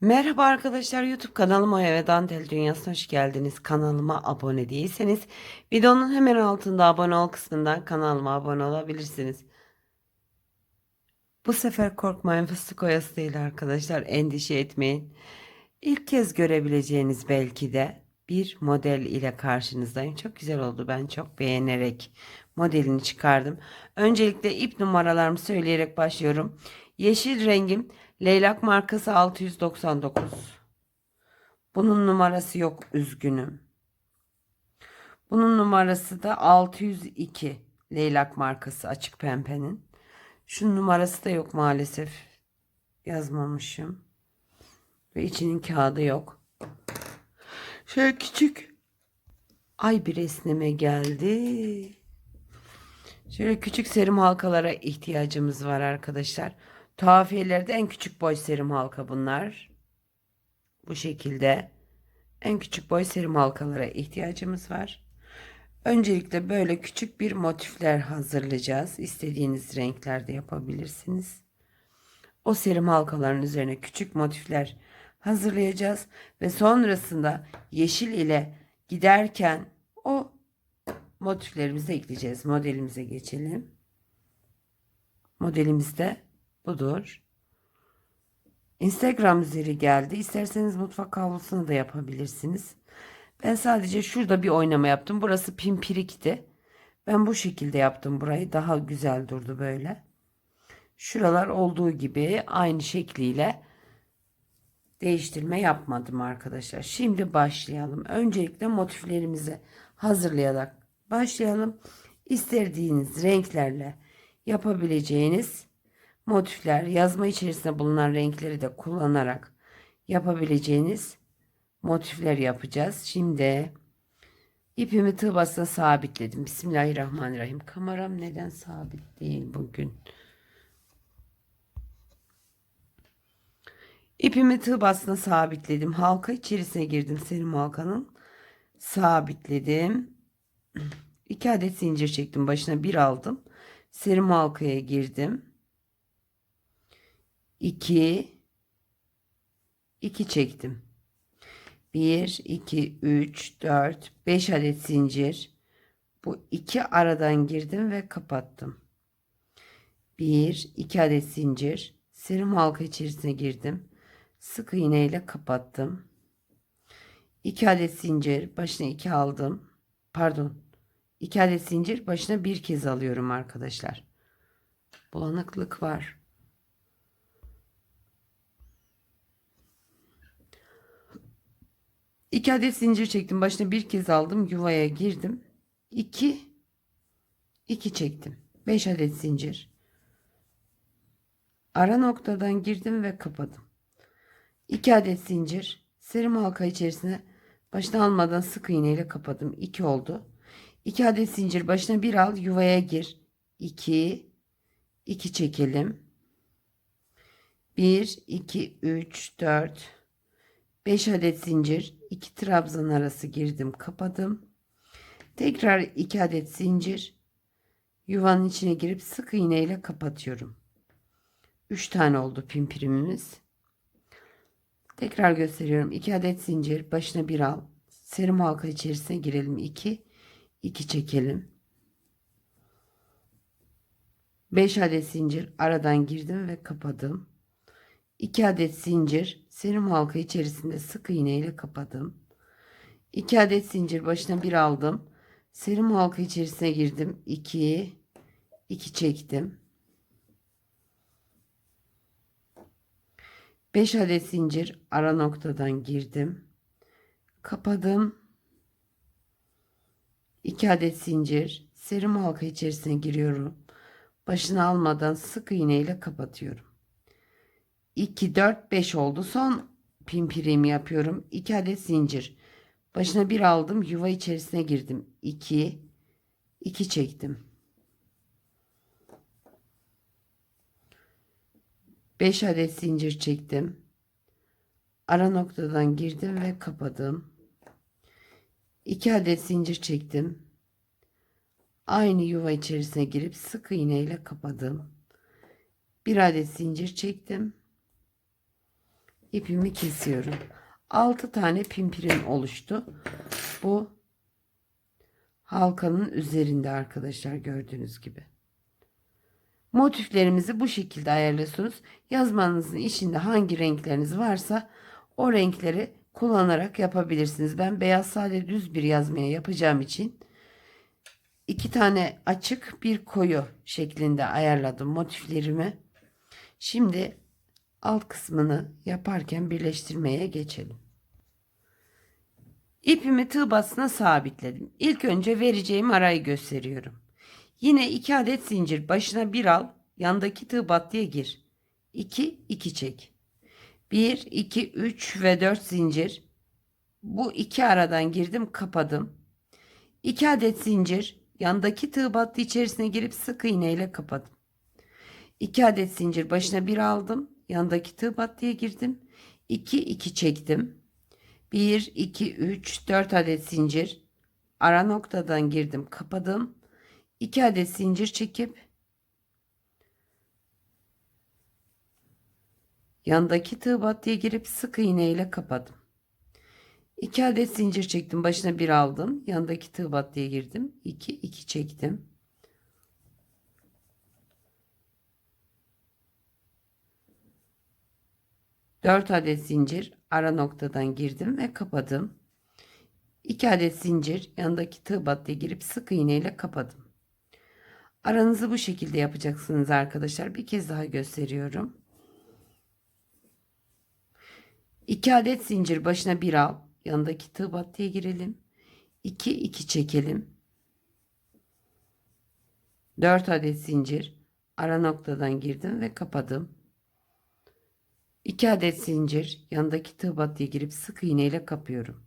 Merhaba arkadaşlar YouTube kanalıma ve Dantel Dünyası'na hoş geldiniz. Kanalıma abone değilseniz videonun hemen altında abone ol kısmından kanalıma abone olabilirsiniz. Bu sefer korkmayın fıstık oyası değil arkadaşlar endişe etmeyin. İlk kez görebileceğiniz belki de bir model ile karşınızdayım. Çok güzel oldu ben çok beğenerek modelini çıkardım. Öncelikle ip numaralarımı söyleyerek başlıyorum. Yeşil rengim Leylak markası 699. Bunun numarası yok üzgünüm. Bunun numarası da 602. Leylak markası açık pembenin. Şunun numarası da yok maalesef. Yazmamışım. Ve içinin kağıdı yok. Şöyle küçük. Ay bir esneme geldi. Şöyle küçük serum halkalara ihtiyacımız var arkadaşlar. Tuhafiyelerde en küçük boy serum halka bunlar. Bu şekilde en küçük boy serum halkalara ihtiyacımız var. Öncelikle böyle küçük bir motifler hazırlayacağız. İstediğiniz renklerde yapabilirsiniz. O serum halkaların üzerine küçük motifler hazırlayacağız ve sonrasında yeşil ile giderken o motiflerimizi ekleyeceğiz. Modelimize geçelim. Modelimizde budur. Instagram üzeri geldi. İsterseniz mutfak havlusunu da yapabilirsiniz. Ben sadece şurada bir oynama yaptım. Burası pimpirikti. Ben bu şekilde yaptım burayı. Daha güzel durdu böyle. Şuralar olduğu gibi aynı şekliyle değiştirme yapmadım arkadaşlar. Şimdi başlayalım. Öncelikle motiflerimizi hazırlayarak başlayalım. İstediğiniz renklerle yapabileceğiniz motifler, yazma içerisinde bulunan renkleri de kullanarak yapabileceğiniz motifler yapacağız. Şimdi ipimi tığ basına sabitledim. Bismillahirrahmanirrahim. Kameram neden sabit değil bugün? İpimi tığ basına sabitledim. Halka içerisine girdim. Senin halkanın sabitledim. 2 adet zincir çektim. Başına bir aldım. Serim halkaya girdim. 2 2 çektim. 1 2 3 4 5 adet zincir. Bu iki aradan girdim ve kapattım. 1 2 adet zincir. Serim halka içerisine girdim. Sık iğne ile kapattım. 2 adet zincir başına 2 aldım. Pardon. 2 adet zincir başına bir kez alıyorum arkadaşlar. Bulanıklık var. İki adet zincir çektim. Başına bir kez aldım. Yuvaya girdim. 2 2 çektim. 5 adet zincir. Ara noktadan girdim ve kapadım. 2 adet zincir. Serim halka içerisine başına almadan sık iğne ile kapadım. 2 oldu. 2 adet zincir başına bir al yuvaya gir. 2 2 çekelim. 1 2 3 4 5 adet zincir 2 trabzan arası girdim kapadım. Tekrar 2 adet zincir yuvanın içine girip sık iğne ile kapatıyorum. 3 tane oldu pimpirimimiz. Tekrar gösteriyorum. 2 adet zincir başına bir al. Serum halka içerisine girelim. 2 2 çekelim. 5 adet zincir aradan girdim ve kapadım. 2 adet zincir serum halka içerisinde sık iğne ile kapadım. 2 adet zincir başına bir aldım. Serum halka içerisine girdim. 2 2 çektim. 5 adet zincir ara noktadan girdim. Kapadım. 2 adet zincir serum halka içerisine giriyorum. Başını almadan sık iğne ile kapatıyorum. 2 4 5 oldu. Son pimpirimi yapıyorum. 2 adet zincir. Başına bir aldım. Yuva içerisine girdim. 2 2 çektim. 5 adet zincir çektim. Ara noktadan girdim ve kapadım. 2 adet zincir çektim. Aynı yuva içerisine girip sık iğne ile kapadım. Bir adet zincir çektim. İpimi kesiyorum. 6 tane pimpirim oluştu. Bu halkanın üzerinde arkadaşlar gördüğünüz gibi. Motiflerimizi bu şekilde ayarlıyorsunuz. Yazmanızın içinde hangi renkleriniz varsa o renkleri kullanarak yapabilirsiniz. Ben beyaz sade düz bir yazmaya yapacağım için iki tane açık bir koyu şeklinde ayarladım motiflerimi. Şimdi alt kısmını yaparken birleştirmeye geçelim. İpimi tığ basına sabitledim. İlk önce vereceğim arayı gösteriyorum. Yine 2 adet zincir başına bir al, yandaki tığ battıya gir. 2 2 çek. 1 2 3 ve 4 zincir. Bu iki aradan girdim, kapadım. 2 adet zincir yandaki tığ battı içerisine girip sık iğne ile kapadım. 2 adet zincir başına bir aldım. Yandaki tığ battıya girdim. 2 2 çektim. 1 2 3 4 adet zincir ara noktadan girdim, kapadım. 2 adet zincir çekip yandaki tığ battıya girip sık iğne ile kapadım. 2 adet zincir çektim. Başına bir aldım. Yandaki tığ battıya girdim. 2 2 çektim. Dört adet zincir ara noktadan girdim ve kapadım. 2 adet zincir yanındaki tığ battıya girip sık iğne ile kapadım. Aranızı bu şekilde yapacaksınız arkadaşlar. Bir kez daha gösteriyorum. 2 adet zincir başına bir al. Yanındaki tığ battıya girelim. 2 2 çekelim. 4 adet zincir ara noktadan girdim ve kapadım. 2 adet zincir yanındaki tığ battıya girip sık iğne ile kapıyorum.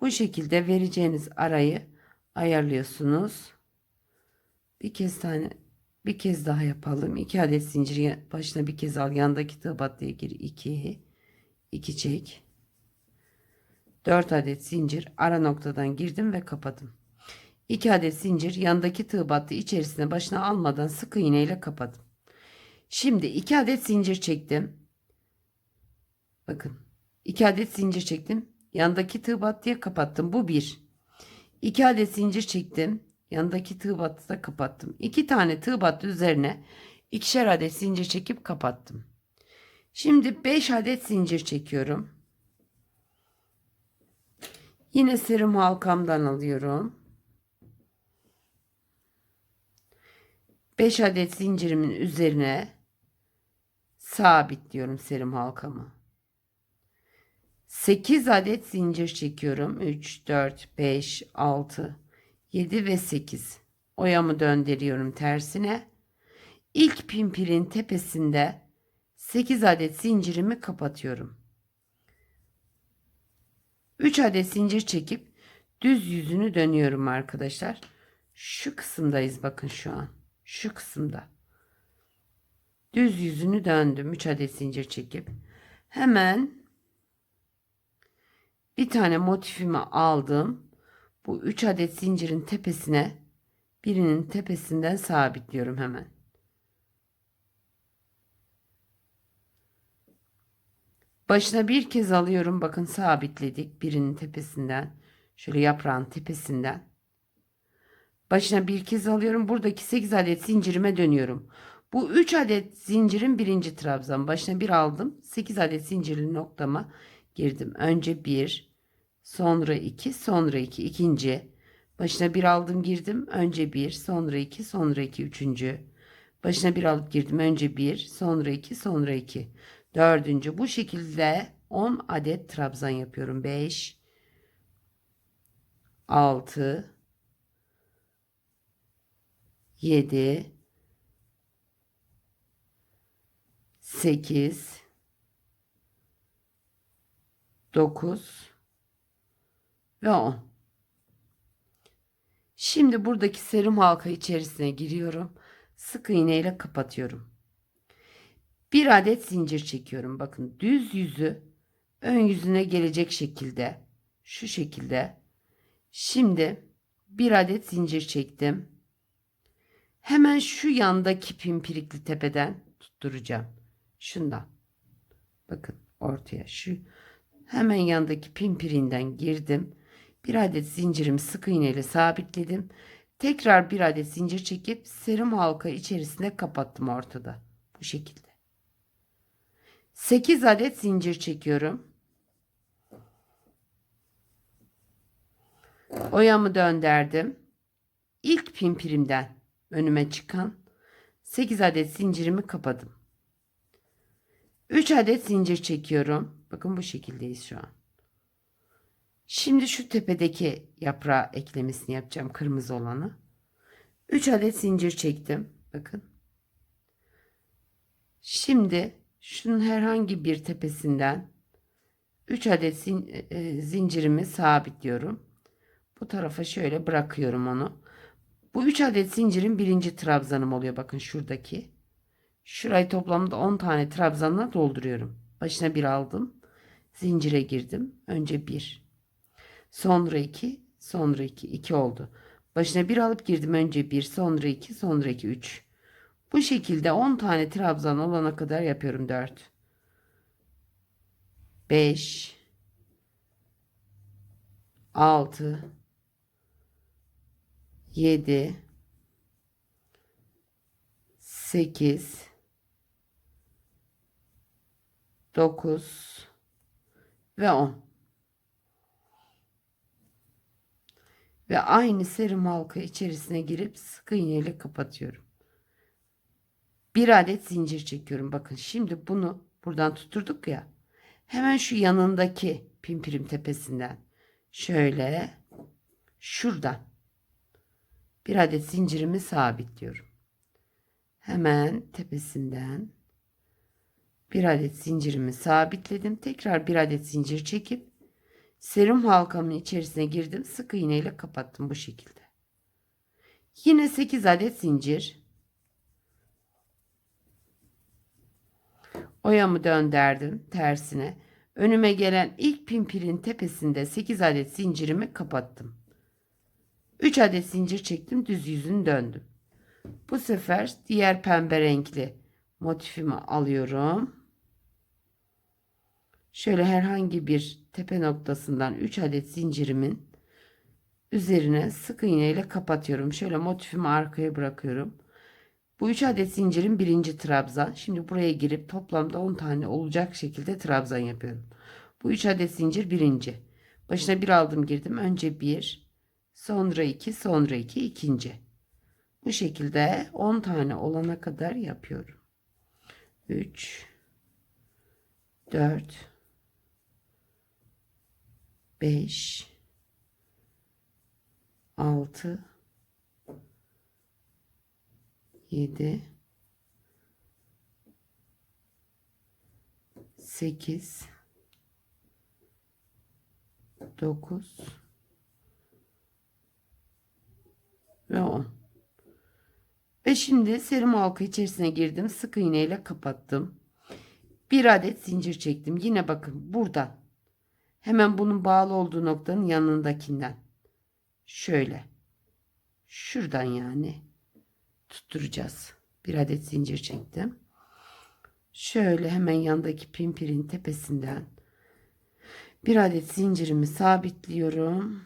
Bu şekilde vereceğiniz arayı ayarlıyorsunuz. Bir kez tane bir kez daha yapalım. 2 adet zincir başına bir kez al. Yandaki tığ battıya gir. 2 2 çek. 4 adet zincir ara noktadan girdim ve kapadım. 2 adet zincir yandaki tığ battı içerisine başına almadan sık iğne ile kapadım. Şimdi 2 adet zincir çektim. Bakın 2 adet zincir çektim. Yandaki tığ battıya kapattım. Bu bir. 2 adet zincir çektim. Yandaki tığ battı da kapattım. 2 tane tığ battı üzerine ikişer adet zincir çekip kapattım. Şimdi 5 adet zincir çekiyorum. Yine serum halkamdan alıyorum. 5 adet zincirimin üzerine sabitliyorum serum halkamı. 8 adet zincir çekiyorum. 3, 4, 5, 6, 7 ve 8. Oyamı döndürüyorum tersine. İlk pimpirin tepesinde 8 adet zincirimi kapatıyorum. 3 adet zincir çekip düz yüzünü dönüyorum arkadaşlar. Şu kısımdayız bakın şu an. Şu kısımda. Düz yüzünü döndüm 3 adet zincir çekip. Hemen bir tane motifimi aldım. Bu 3 adet zincirin tepesine birinin tepesinden sabitliyorum hemen. Başına bir kez alıyorum. Bakın sabitledik birinin tepesinden. Şöyle yaprağın tepesinden. Başına bir kez alıyorum. Buradaki 8 adet zincirime dönüyorum. Bu 3 adet zincirin birinci trabzan. Başına bir aldım. 8 adet zincirli noktama girdim. Önce 1, sonra 2, sonra 2. ikinci. Başına bir aldım girdim. Önce 1, sonra 2, sonra 2. Üçüncü. Başına bir alıp girdim. Önce 1, sonra 2, sonra 2. Dördüncü. Bu şekilde 10 adet trabzan yapıyorum. 5, 6, 7, 8, 9 ve 10. Şimdi buradaki serum halka içerisine giriyorum. Sık iğne ile kapatıyorum. Bir adet zincir çekiyorum. Bakın düz yüzü ön yüzüne gelecek şekilde şu şekilde. Şimdi bir adet zincir çektim. Hemen şu yandaki pimpirikli tepeden tutturacağım. Şundan. Bakın ortaya şu hemen yandaki pimpirinden girdim. Bir adet zincirimi sık iğne ile sabitledim. Tekrar bir adet zincir çekip serum halka içerisine kapattım ortada. Bu şekilde. 8 adet zincir çekiyorum. Oyamı döndürdüm. İlk pimpirimden önüme çıkan 8 adet zincirimi kapadım. 3 adet zincir çekiyorum. Bakın bu şekildeyiz şu an. Şimdi şu tepedeki yaprağı eklemesini yapacağım kırmızı olanı. 3 adet zincir çektim. Bakın. Şimdi şunun herhangi bir tepesinden 3 adet zin, e, zincirimi sabitliyorum. Bu tarafa şöyle bırakıyorum onu. Bu 3 adet zincirin birinci trabzanım oluyor. Bakın şuradaki. Şurayı toplamda 10 tane trabzanla dolduruyorum. Başına bir aldım. Zincire girdim. Önce bir. Sonra iki. Sonra iki. iki oldu. Başına bir alıp girdim. Önce bir. Sonra iki. Sonra iki. Üç. Bu şekilde 10 tane trabzan olana kadar yapıyorum. 4. 5. 6. 7. 8. 9 ve 10. Ve aynı serum halka içerisine girip sık iğne ile kapatıyorum. Bir adet zincir çekiyorum. Bakın şimdi bunu buradan tutturduk ya. Hemen şu yanındaki pimpirim tepesinden şöyle şuradan bir adet zincirimi sabitliyorum. Hemen tepesinden bir adet zincirimi sabitledim. Tekrar bir adet zincir çekip serum halkamın içerisine girdim. Sık iğne ile kapattım bu şekilde. Yine 8 adet zincir. Oyamı döndürdüm tersine. Önüme gelen ilk pimpirin tepesinde 8 adet zincirimi kapattım. 3 adet zincir çektim düz yüzünü döndüm. Bu sefer diğer pembe renkli motifimi alıyorum. Şöyle herhangi bir tepe noktasından 3 adet zincirimin üzerine sık iğne ile kapatıyorum. Şöyle motifimi arkaya bırakıyorum. Bu 3 adet zincirin birinci trabzan. Şimdi buraya girip toplamda 10 tane olacak şekilde trabzan yapıyorum. Bu 3 adet zincir birinci. Başına bir aldım girdim. Önce bir, sonra iki, sonra iki, ikinci. Bu şekilde 10 tane olana kadar yapıyorum. 3 4 5 6 7 8 9 ve 10 ve şimdi serum halka içerisine girdim sık iğne ile kapattım. Bir adet zincir çektim. Yine bakın buradan hemen bunun bağlı olduğu noktanın yanındakinden şöyle şuradan yani tutturacağız. Bir adet zincir çektim. Şöyle hemen yandaki pimpirin tepesinden bir adet zincirimi sabitliyorum.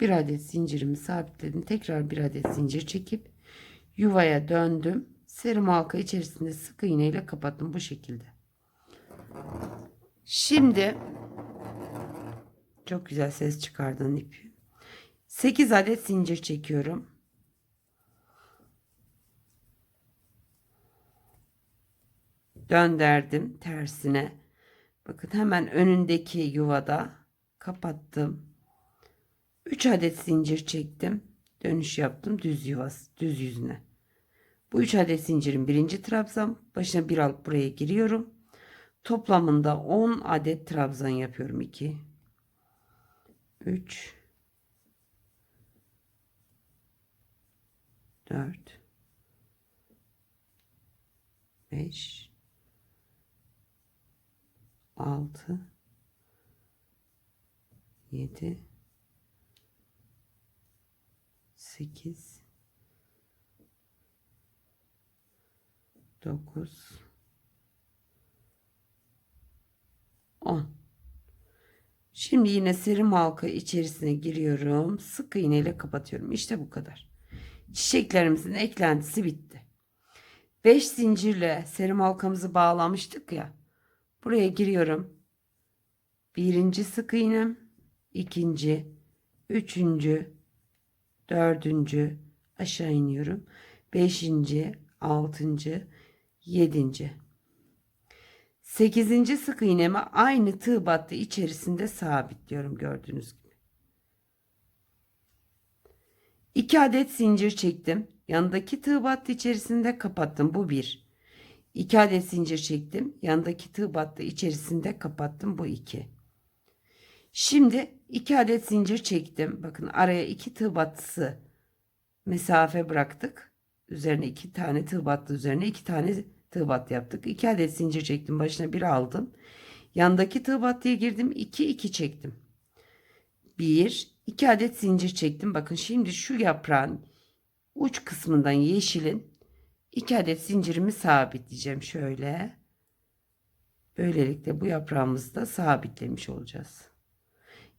Bir adet zincirimi sabitledim. Tekrar bir adet zincir çekip yuvaya döndüm. Serum halka içerisinde sık iğne ile kapattım bu şekilde. Şimdi çok güzel ses çıkardın ip. 8 adet zincir çekiyorum. Döndürdüm tersine. Bakın hemen önündeki yuvada kapattım. 3 adet zincir çektim. Dönüş yaptım düz yuvası, düz yüzüne. Bu 3 adet zincirin birinci trabzan. Başına bir alıp buraya giriyorum. Toplamında 10 adet trabzan yapıyorum. 2 3 4 5 6 7 8 9 10 Şimdi yine serum halka içerisine giriyorum. Sık iğne ile kapatıyorum. İşte bu kadar. Çiçeklerimizin eklentisi bitti. 5 zincirle serum halkamızı bağlamıştık ya. Buraya giriyorum. Birinci sık iğnem, ikinci, üçüncü, dördüncü aşağı iniyorum. Beşinci, altıncı, yedinci. Sekizinci sık iğnemi aynı tığ battı içerisinde sabitliyorum gördüğünüz gibi. 2 adet zincir çektim. Yanındaki tığ battı içerisinde kapattım. Bu bir. 2 adet zincir çektim. Yanındaki tığ battı içerisinde kapattım. Bu iki. Şimdi 2 adet zincir çektim. Bakın araya 2 tığ battısı mesafe bıraktık. Üzerine 2 tane tığ battı üzerine 2 tane tığ battı yaptık. 2 adet zincir çektim. Başına bir aldım. Yandaki tığ battıya girdim. 2 2 çektim. 1 2 adet zincir çektim. Bakın şimdi şu yaprağın uç kısmından yeşilin 2 adet zincirimi sabitleyeceğim şöyle. Böylelikle bu yaprağımızı da sabitlemiş olacağız.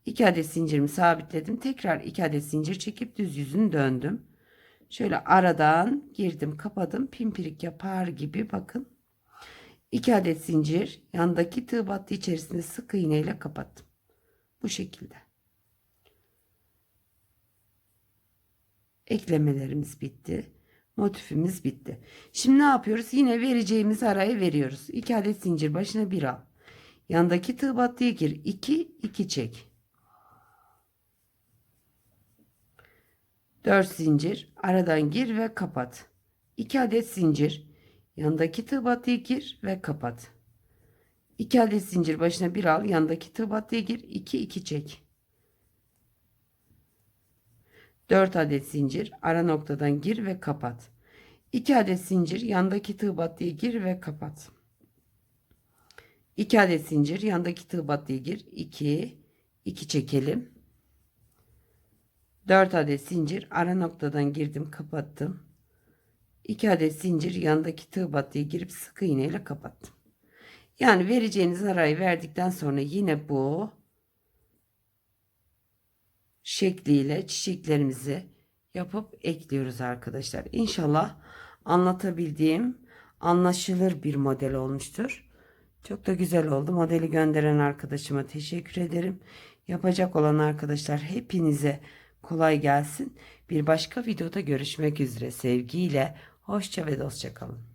2 adet zincirimi sabitledim. Tekrar 2 adet zincir çekip düz yüzünü döndüm. Şöyle aradan girdim, kapadım. Pimpirik yapar gibi bakın. 2 adet zincir yandaki tığ battı içerisinde sık iğne ile kapattım. Bu şekilde. Eklemelerimiz bitti. Motifimiz bitti. Şimdi ne yapıyoruz? Yine vereceğimiz arayı veriyoruz. 2 adet zincir başına bir al. Yandaki tığ battıya gir. 2 2 çek. 4 zincir aradan gir ve kapat. 2 adet zincir yandaki tığ battıya gir ve kapat. 2 adet zincir başına bir al yandaki tığ battıya gir 2 2 çek. 4 adet zincir ara noktadan gir ve kapat. 2 adet zincir yandaki tığ battıya gir ve kapat. 2 adet zincir yandaki tığ battıya gir 2 2 çekelim. 4 adet zincir ara noktadan girdim kapattım. 2 adet zincir yandaki tığ battıya girip sık iğne ile kapattım. Yani vereceğiniz arayı verdikten sonra yine bu şekliyle çiçeklerimizi yapıp ekliyoruz arkadaşlar. İnşallah anlatabildiğim anlaşılır bir model olmuştur. Çok da güzel oldu. Modeli gönderen arkadaşıma teşekkür ederim. Yapacak olan arkadaşlar hepinize kolay gelsin. Bir başka videoda görüşmek üzere. Sevgiyle, hoşça ve dostça kalın.